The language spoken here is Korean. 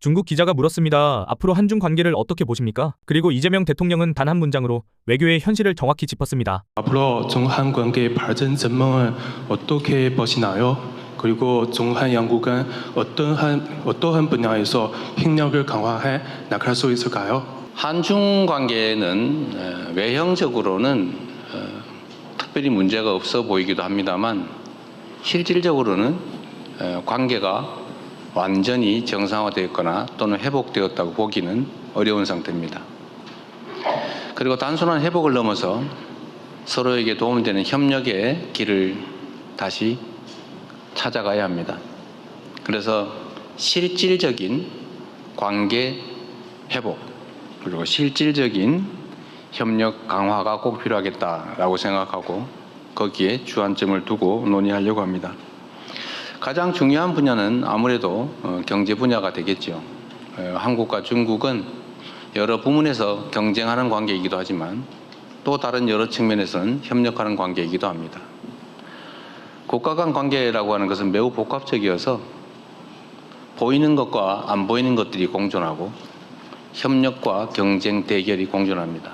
중국 기자가 물었습니다. 앞으로 한중 관계를 어떻게 보십니까? 그리고 이재명 대통령은 단 한 문장으로 외교의 현실을 정확히 짚었습니다. 앞으로 중한 관계 발전 전망을 어떻게 보시나요? 그리고 중한 양국은 어떠한 어떠한 분야에서 협력을 강화해 나갈 수 있을까요? 한중 관계는 어, 외형적으로는 어, 특별히 문제가 없어 보이기도 합니다만 실질적으로는 어, 관계가 완전히 정상화되었거나 또는 회복되었다고 보기는 어려운 상태입니다. 그리고 단순한 회복을 넘어서 서로에게 도움이 되는 협력의 길을 다시 찾아가야 합니다. 그래서 실질적인 관계 회복 그리고 실질적인 협력 강화가 꼭 필요하겠다라고 생각하고 거기에 주안점을 두고 논의하려고 합니다. 가장 중요한 분야는 아무래도 어, 경제 분야가 되겠죠. 어, 한국과 중국은 여러 부문에서 경쟁하는 관계이기도 하지만 또 다른 여러 측면에서는 협력하는 관계이기도 합니다. 국가 간 관계라고 하는 것은 매우 복합적이어서 보이는 것과 안 보이는 것들이 공존하고 협력과 경쟁 대결이 공존합니다.